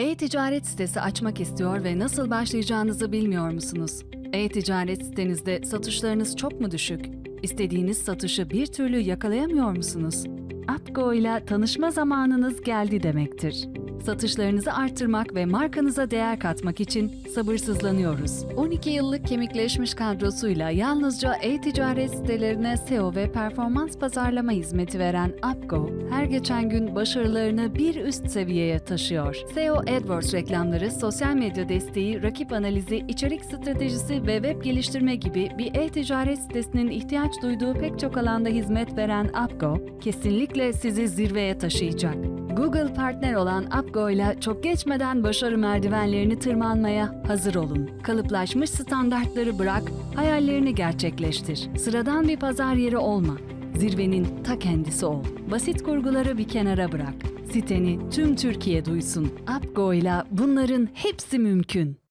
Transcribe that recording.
E-ticaret sitesi açmak istiyor ve nasıl başlayacağınızı bilmiyor musunuz? E-ticaret sitenizde satışlarınız çok mu düşük? İstediğiniz satışı bir türlü yakalayamıyor musunuz? Upgo ile tanışma zamanınız geldi demektir. Satışlarınızı arttırmak ve markanıza değer katmak için sabırsızlanıyoruz. 12 yıllık kemikleşmiş kadrosuyla yalnızca e-ticaret sitelerine SEO ve performans pazarlama hizmeti veren Upgo, her geçen gün başarılarını bir üst seviyeye taşıyor. SEO AdWords reklamları, sosyal medya desteği, rakip analizi, içerik stratejisi ve web geliştirme gibi bir e-ticaret sitesinin ihtiyaç duyduğu pek çok alanda hizmet veren Upgo, kesinlikle sizi zirveye taşıyacak. Google partner olan Upgo ile çok geçmeden başarı merdivenlerini tırmanmaya hazır olun. Kalıplaşmış standartları bırak, hayallerini gerçekleştir. Sıradan bir pazar yeri olma. Zirvenin ta kendisi ol. Basit kurguları bir kenara bırak. Siteni tüm Türkiye duysun. Upgo ile bunların hepsi mümkün.